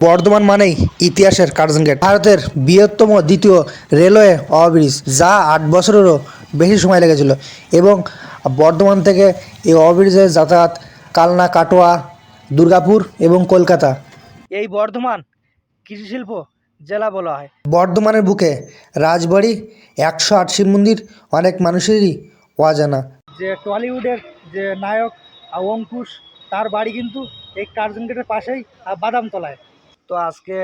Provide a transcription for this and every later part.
বর্ধমান মানেই ইতিহাসের Curzon gate. ভারতের বৃহত্তম দ্বিতীয় রেলওয়ে ওভারব্রিজ যা আট বছরেরও বেশি সময় লেগেছিল এবং বর্ধমান থেকে এই ওভারব্রিজের যাতায়াত কালনা কাটোয়া দুর্গাপুর এবং কলকাতা। এই বর্ধমান কৃষি শিল্প জেলা বলা হয়। বর্ধমানের বুকে রাজবাড়ি একশো আট শিব মন্দির অনেক মানুষেরই অজানা। যে টলিউডের যে নায়ক অঙ্কুশ তার বাড়ি কিন্তু এই কার্জন গেটের পাশেই বাদামতলায়। তো আজকে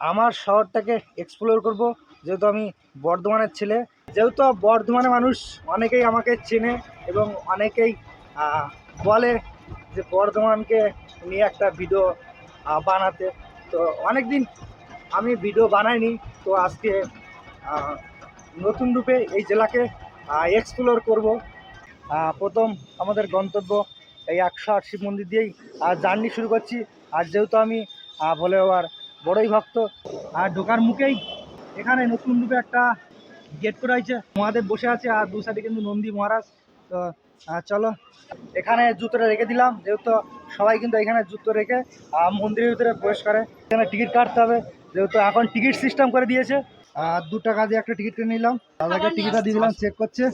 আমার শহরটাকে এক্সপ্লোর করব। যেহেতু আমি বর্ধমানের ছেলে, যেহেতু বর্ধমানের মানুষ অনেকেই আমাকে চেনে এবং অনেকেই বলে যে বর্ধমানকে নিয়ে একটা ভিডিও বানাতে। তো অনেক দিন আমি ভিডিও বানাইনি, তো আজকে নতুন রূপে এই জেলাকে এক্সপ্লোর করব। প্রথম আমাদের গন্তব্য এই একশো আট শিব মন্দির দিয়েই জার্নি শুরু করছি। আর যেহেতু আমি আহ, বলে আবার বড়ই ভক্ত। আর ঢোকার মুখেই এখানে নতুন রূপে একটা গেট করা হয়েছে। মহাদেব বসে আছে আর দু সাইডে কিন্তু নন্দী মহারাজ। তো চলো এখানে জুতোটা রেখে দিলাম। যেহেতু সবাই কিন্তু এখানে জুতো রেখে মন্দিরের ভিতরে প্রবেশ করে। এখানে টিকিট কাটতে হবে যেহেতু এখন টিকিট সিস্টেম করে দিয়েছে। আর দু টাকা দিয়ে একটা টিকিট কিনে নিলাম। দাদাকে টিকিটটা দিয়ে দিলাম চেক করছে।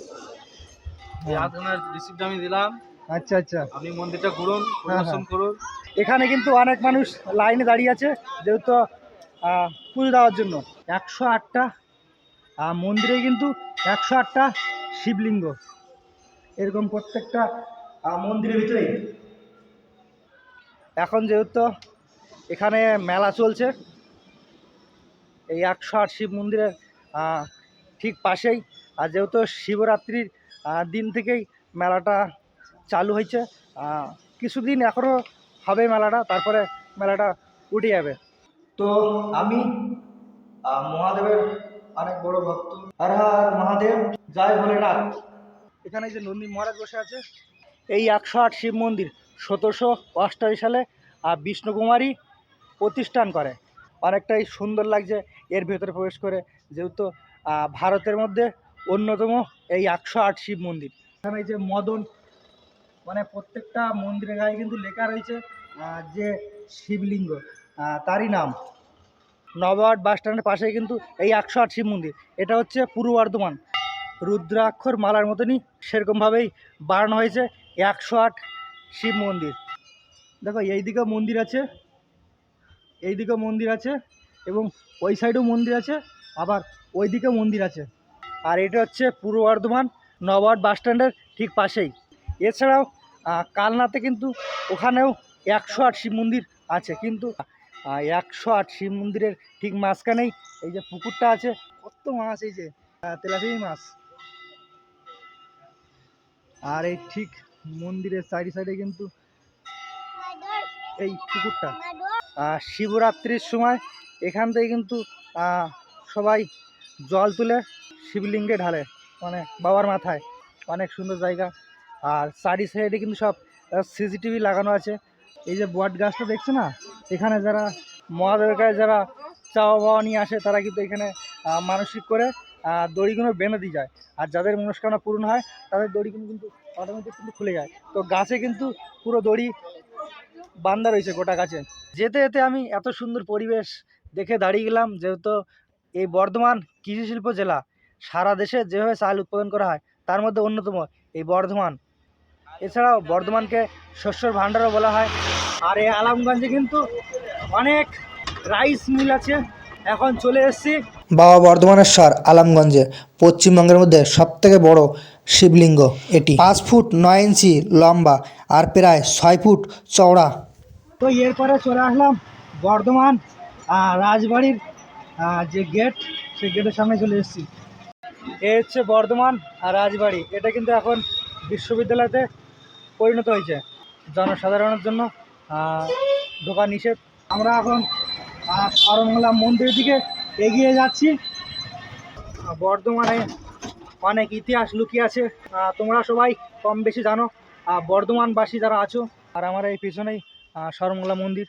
আপনার রিসিপ্ট আমি দিলাম। আচ্ছা আচ্ছা। আপনি মন্দিরটা ঘুরুন হ্যাঁ, পরিদর্শন করুন। এখানে কিন্তু অনেক মানুষ লাইনে দাঁড়িয়ে আছে, যেহেতু পুজো দেওয়ার জন্য। একশো আটটা মন্দিরে কিন্তু একশো আটটা শিবলিঙ্গ। এরকম প্রত্যেকটা মন্দিরের ভিতরেই। এখন যেহেতু এখানে মেলা চলছে, এই একশো আট শিব মন্দিরের ঠিক পাশেই। আর যেহেতু শিবরাত্রির দিন থেকেই মেলাটা চালু হয়েছে কিছুদিন এখনও হবে মেলাটা তারপরে মেলাটা উঠে যাবে। তো আমি মহাদেবের অনেক বড় ভক্ত। হর হর মহাদেব জয় ভোলেনাথ। এখানে যে নন্দী মহারাজ বসে আছে এই একশো আট শিব মন্দির সতেরোশো অষ্টাশি সালে বিষ্ণুকুমারী প্রতিষ্ঠান করে। অনেকটাই সুন্দর লাগছে এর ভেতরে প্রবেশ করে যেহেতু ভারতের মধ্যে অন্যতম এই একশো আট শিব মন্দির। এখানে এই যে মদন মানে প্রত্যেকটা মন্দিরের গায়ে কিন্তু লেখা রয়েছে যে শিবলিঙ্গ তারই নাম। নবাট বাস স্ট্যান্ডের পাশে কিন্তু এই একশো আট শিব মন্দির। এটা হচ্ছে পূর্ব বর্ধমান। রুদ্রাক্ষর মালার মতনই সেরকমভাবেই বানানো হয়েছে একশো আট শিব মন্দির। দেখো এই দিকেও মন্দির আছে এই দিকেও মন্দির আছে এবং ওই সাইডেও মন্দির আছে, আবার ওই দিকেও মন্দির আছে। আর এটা হচ্ছে পূর্ব বর্ধমান নবাট বাস স্ট্যান্ডের ঠিক পাশেই। এছাড়াও কালনাতে কিন্তু ওখানেও একশো আট শিব মন্দির আছে কিন্তু একশো আট শিব মন্দিরের ঠিক মাঝখানেই এই যে পুকুরটা আছে কত মাছ এই যে আহ, তেলাপিয়া মাছ। আর এই ঠিক মন্দিরের সাইডে সাইডে কিন্তু এই পুকুরটা। আহ, শিবরাত্রির সময় এখান থেকে কিন্তু সবাই জল তুলে শিবলিঙ্গে ঢালে মানে বাবার মাথায়। অনেক সুন্দর জায়গা। আর চারি সাইডে কিন্তু সব সিসিটিভি লাগানো আছে। এই যে বট গাছটা দেখছ না? এখানে যারা মহাদেবের কাছে যারা চাওয়া পাওয়া নিয়ে আসে, তারা কিন্তু এখানে মানসিক করে দড়িগুলো বেঁধে দিয়ে যায়। আর যাদের মনস্কামনা পূরণ হয়, তাদের দড়িগুলো কিন্তু অটোমেটিক কিন্তু খুলে যায়। তো গাছে কিন্তু পুরো দড়ি বান্দা রয়েছে গোটা গাছে। যেতে যেতে আমি এত সুন্দর পরিবেশ দেখে দাঁড়িয়ে গেলাম, যেহেতু এই বর্ধমান কৃষি শিল্প জেলা, সারা দেশে যেভাবে চাল উৎপাদন করা হয়, তার মধ্যে অন্যতম এই বর্ধমান। এছাড়াও বর্ধমানকে শস্যর ভাণ্ডারও বলা হয়। আর এই আলামগঞ্জে কিন্তু অনেক রাইস মিল আছে। এখন চলে এসেছি বাবা বর্ধমানের বর্ধমানেশ্বর আলামগঞ্জে। পশ্চিমবঙ্গের মধ্যে সবথেকে বড় শিবলিঙ্গ এটি। পাঁচ ফুট নয় ইঞ্চি লম্বা আর প্রায় ছয় ফুট চওড়া। তো এরপরে চলে আসলাম বর্ধমান রাজবাড়ির যে গেট সেই গেটের সামনে চলে এসেছি। এ হচ্ছে বর্ধমান আর রাজবাড়ি। এটা কিন্তু এখন বিশ্ববিদ্যালয়তে পরিণত হয়েছে। জনসাধারণের জন্য ঢোকা নিষেধ। আমরা এখন আহ, মন্দিরের দিকে এগিয়ে যাচ্ছি। বর্ধমানে অনেক ইতিহাস লুকিয়ে আছে। তোমরা সবাই কম বেশি জানো বর্ধমানবাসী যারা আছো আর আমার এই পিছনেই শরণমোলা মন্দির।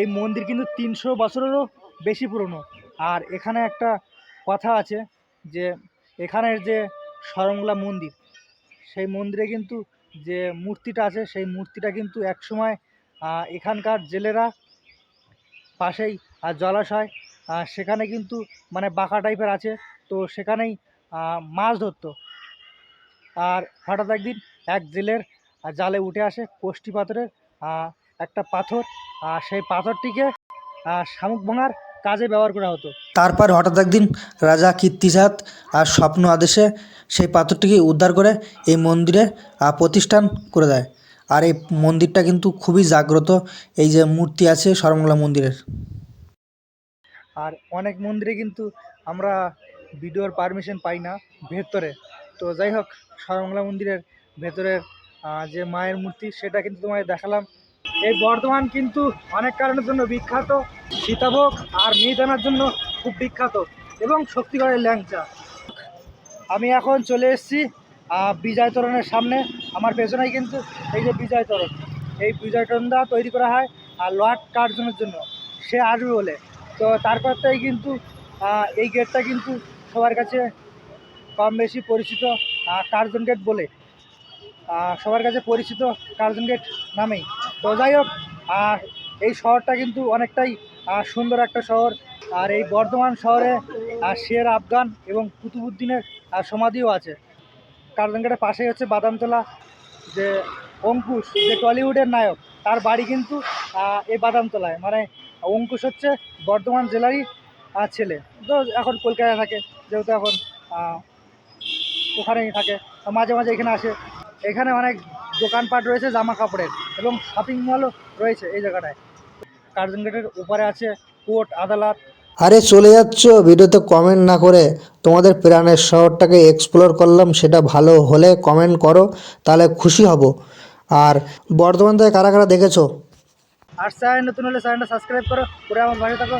এই মন্দির কিন্তু তিনশো বছরেরও বেশি পুরনো। আর এখানে একটা কথা আছে যে এখানের যে শরণমোলা মন্দির সেই মন্দিরে কিন্তু যে মূর্তিটা আছে, সেই মূর্তিটা কিন্তু একসময় এখানকার জেলেরা পাশেই জলাশয় সেখানে কিন্তু মানে বাঁকা টাইপের আছে। তো সেখানেই মাছ ধরতো। আর হঠাৎ একদিন এক জেলের জালে উঠে আসে কোষ্টি পাথরের একটা পাথর। আর সেই পাথরটিকে শামুক ভাঙার কাজে ব্যবহার করা হতো। তারপর হঠাৎ একদিন রাজা কীর্তিসাদ আর স্বপ্ন আদেশে সেই পাথরটিকে উদ্ধার করে এই মন্দিরে প্রতিষ্ঠান করে দেয়। আর এই মন্দিরটা কিন্তু খুবই জাগ্রত। এই যে মূর্তি আছে সর্বমঙ্গলা মন্দিরের। আর অনেক মন্দিরে কিন্তু আমরা ভিডিওর পারমিশন পাই না ভেতরে। তো যাই হোক সর্বমঙ্গলা মন্দিরের ভেতরের যে মায়ের মূর্তি সেটা কিন্তু তোমায় দেখালাম। এই বর্ধমান কিন্তু অনেক কারণের জন্য বিখ্যাত। সীতাভোগ আর মিহিদানার জন্য খুব বিখ্যাত এবং শক্তিগড়ের ল্যাংচা। আমি এখন চলে এসেছি বিজয় তোরণের সামনে। আমার পেছনেই কিন্তু এই যে বিজয় তোরণ। এই বিজয় তোরণটা তৈরি করা হয় আর লট কার্জনের জন্য। সে আসবে বলে। তো তারপর থেকে কিন্তু এই গেটটা কিন্তু সবার কাছে কম বেশি পরিচিত কার্জন গেট বলে। সবার কাছে পরিচিত কার্জন গেট নামেই। তো যাই হোক আর এই শহরটা কিন্তু অনেকটাই সুন্দর একটা শহর, আর এই বর্ধমান শহরে শের আফগান এবং কুতুবুদ্দিনের সমাধিও আছে। কারদানগেটের পাশেই হচ্ছে বাদামতলা, যে অঙ্কুশ, যে টলিউডের নায়ক, তার বাড়ি কিন্তু এই বাদামতলায়। মানে অঙ্কুশ হচ্ছে বর্ধমান জেলারই ছেলে। তো এখন কলকাতায় থাকে, যেহেতু এখন ওখানেই থাকে মাঝে মাঝে এখানে আসে। এখানে অনেক দোকানপাট রয়েছে, জামা কাপড়ের, এবং শপিং মলও রয়েছে এই জায়গাটায়। কার্জন গেটের উপরে আছে কোর্ট আদালত। আরে চলে যাচ্ছ ভিডিওতে কমেন্ট না করে। তোমাদের প্রাণের শহরটাকে এক্সপ্লোর করলাম সেটা ভালো হলে কমেন্ট করো তাহলে খুশি হব। আর বর্ধমান থেকে কারা কারা দেখেছ? আর চ্যানেল নতুন হলে চ্যানেলটা সাবস্ক্রাইব করো পুরো আমার ভালো থাকো।